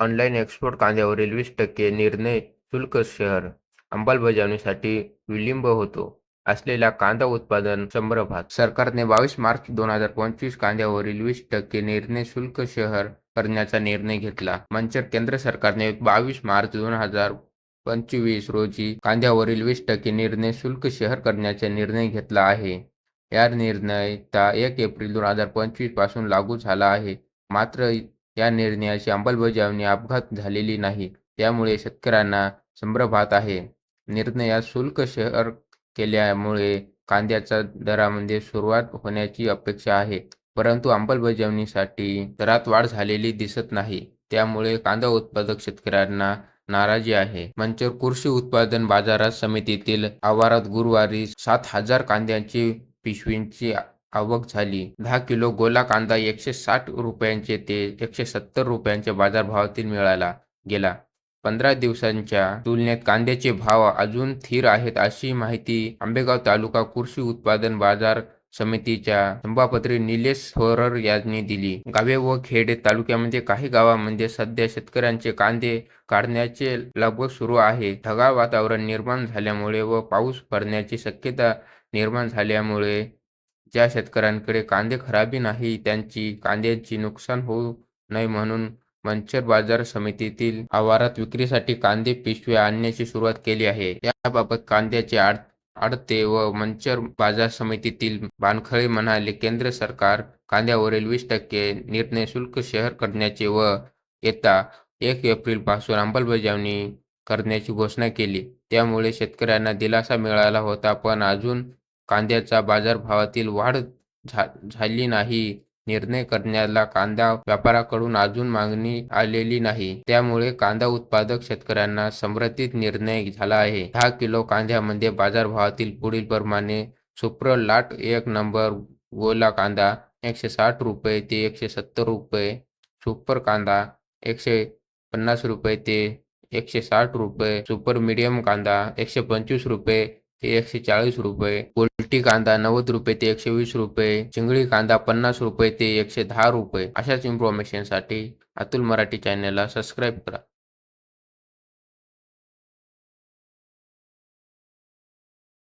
Online export कांद्यावरील वीस टक्के निर्णय शुल्क शहर अंमलबजावणीसाठी विलंब होतो असलेल्या कांदा उत्पादन संभ्रमात सरकारने बावीस मार्च दोन हजार पंचवीस कांद्यावरील वीस टक्के निर्णय शुल्क शहर करण्याचा निर्णय घेतला. मंचर केंद्र सरकारने बावीस मार्च दोन हजार पंचवीस रोजी कांद्यावरील वीस टक्के निर्णय शुल्क शहर करण्याचा निर्णय घेतला आहे. या निर्णय ता एक एप्रिल दोन हजार पंचवीसपासून लागू झाला आहे. मात्र या निर्णयाची अंमलबजावणी अपघात झालेली नाही. त्यामुळे शेतकऱ्यांना संभ्रमात आहे. निर्णयात शुल्क शहर केल्यामुळे कांद्याच्या दरामध्ये सुरुवात होण्याची अपेक्षा आहे. परंतु अंमलबजावणीसाठी दरात वाढ झालेली दिसत नाही. त्यामुळे कांदा उत्पादक शेतकऱ्यांना नाराजी आहे. मंचर कृषी उत्पादन बाजारात समितीतील आवारात गुरुवारी सात हजार कांद्याची पिशवींची आवक झाली. दहा किलो गोला कांदा एकशे साठ रुपयांचे ते एकशे सत्तर रुपयांच्या बाजारभावातील मिळाला गेला. पंधरा दिवसांच्या तुलनेत कांद्याचे भाव अजून स्थिर आहेत अशी माहिती आंबेगाव तालुका कृषी उत्पादन बाजार समितीच्या संभापत्री निलेश थोरर यांनी दिली. गावे व खेडे तालुक्यामध्ये काही गावांमध्ये सध्या शेतकऱ्यांचे कांदे काढण्याचे लगबग सुरू आहे. ढगाळ वातावरण निर्माण झाल्यामुळे व पाऊस पडण्याची शक्यता निर्माण झाल्यामुळे ज्या शेतकऱ्यांकडे कांदे खराबी नाही त्यांची कांद्याची नुकसान होऊ नये म्हणून मंचर बाजार समितीतील आवारात विक्रीसाठी कांदे पिशव्या आणण्याची सुरुवात केली आहे. याबाबत कांद्याचे आडते व मंचर बाजार समितीतील बानखळे म्हणाले, केंद्र सरकार कांद्यावरील वीस टक्के निर्णय शुल्क शहर करण्याचे व येता एक एप्रिलपासून अंमलबजावणी करण्याची घोषणा केली. त्यामुळे शेतकऱ्यांना दिलासा मिळाला होता. पण अजून कांद्याच्या बाजारभावातील वाढ झाली नाही. निर्णय करण्याला कांदा व्यापाराकडून अजून मागणी आलेली नाही. त्यामुळे कांदा उत्पादक शेतकऱ्यांना समर्थित निर्णय झाला आहे. दहा किलो कांद्यामध्ये बाजारभावातील पुढील प्रमाणे सुप्र लाट एक नंबर गोला कांदा एकशे साठ रुपये ते एकशे सत्तर रुपये, सुपर कांदा एकशे पन्नास रुपये ते एकशे साठ रुपये, सुपर मीडियम कांदा एकशे पंचवीस रुपये ते एकशे चाळीस रुपये, पोल्टी कांदा नव्वद रुपये ते एकशे वीस रुपये, चिंगळी कांदा पन्नास रुपये ते एकशे दहा रुपये. अशाच इन्फॉर्मेशनसाठी अतुल मराठी चॅनलला सबस्क्राईब करा.